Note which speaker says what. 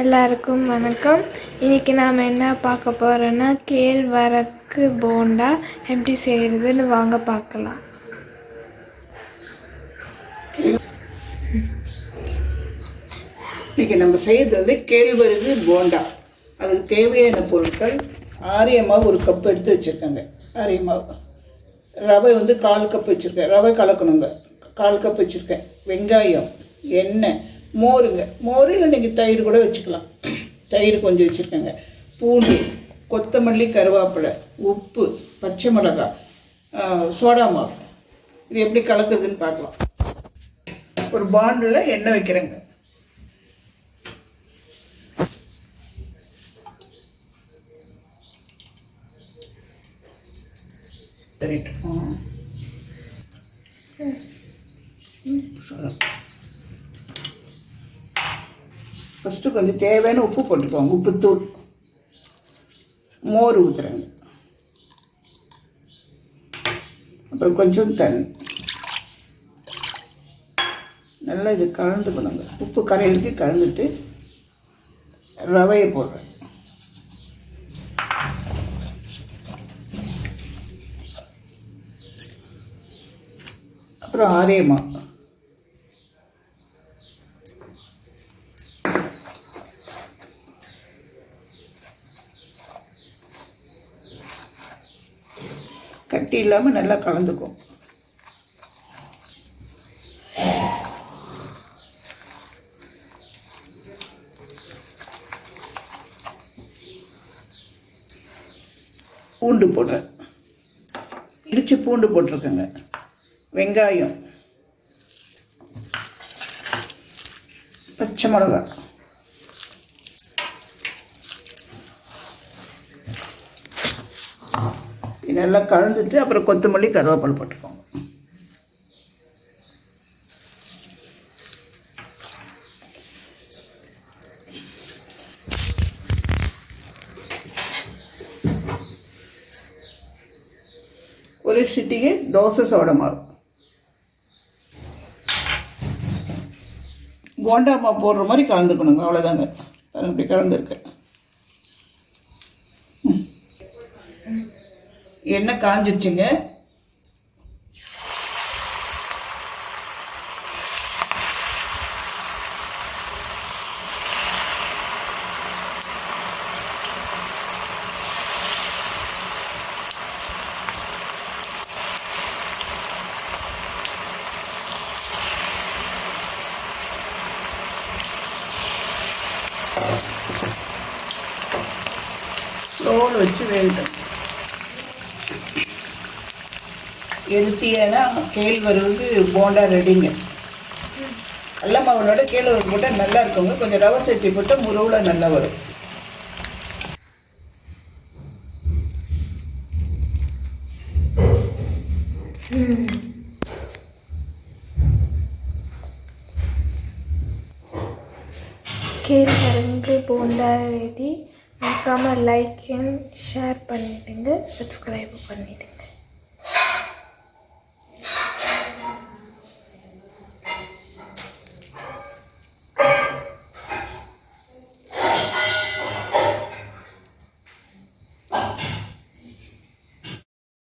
Speaker 1: எல்லாருக்கும் வணக்கம். இன்றைக்கி நாம் என்ன பார்க்க போகிறோன்னா கேழ்வரகு போண்டா எப்படி செய்கிறதுன்னு வாங்க பார்க்கலாம்.
Speaker 2: இன்றைக்கி நம்ம செய்கிறது வந்து கேழ்வரகு போண்டா. அதுக்கு தேவையான பொருட்கள் ஆரிய மாவு ஒரு கப் எடுத்து வச்சுருக்காங்க. ஆரிய மாவு ரவை வந்து கால் கப் வச்சுருக்கேன். ரவை கலக்கணுங்க. கால் கப் வச்சுருக்கேன். வெங்காயம் எண்ணெய் மோருங்க. மோர் இல்லை நீங்கள் தயிர் கூட வச்சுக்கலாம். தயிர் கொஞ்சம் வச்சுருக்கேங்க. பூண்டு கொத்தமல்லி கருவேப்பிலை உப்பு பச்சை மிளகாய் சோடா மாவு. இது எப்படி கலக்குதுன்னு பார்க்கலாம். ஒரு பாண்டில் எண்ணெய் வைக்கிறேங்க. சரிட்டு ஃபஸ்ட்டு கொஞ்சம் தேவையான உப்பு போட்டுக்கோங்க. உப்புத்தூள். மோர் ஊற்றுறேங்க அப்புறம் கொஞ்சம் தண்ணி. நல்லா இது கலந்துக்கணுங்க உப்பு கரையிலுக்கு கலந்துட்டு ரவையை போடுறேன். அப்புறம் ஆரியமா கட்டி இல்லாமல் நல்லா கலந்துக்கும் பூண்டு போடுறேன். இடிச்சு பூண்டு போட்டிருக்கேங்க. வெங்காயம். பச்சை மிளகா நல்லா கலந்துட்டு அப்புறம் கொத்தமல்லி கருவேப்பிலை போட்டுக்கோங்க. ஒரு சிட்டிகை தோசை சோடை மாவு. போண்டா மாவு போடுற மாதிரி கலந்துக்கணுங்க. அவ்வளோதாங்க இப்படி கலந்துருக்கு. எண்ணெய் காஞ்சிருச்சுங்க? ஸ்லோவில் வச்சு வேகட்டும். எடுத்தீங்கன்னா கேழ்வரகு போண்டா ரெடிங்க. கடல மாவுனோட கேழ்வரகு போட்டால் நல்லா இருக்குங்க. கொஞ்சம் ரவை சேர்த்தி போட்டால் முருவில் நல்லா வரும்.
Speaker 1: கேழ்வரங்கு போண்டா ரெடி. மறக்காமல் லைக் அண்ட் ஷேர் பண்ணிவிடுங்க சப்ஸ்கிரைப் பண்ணிவிடுங்க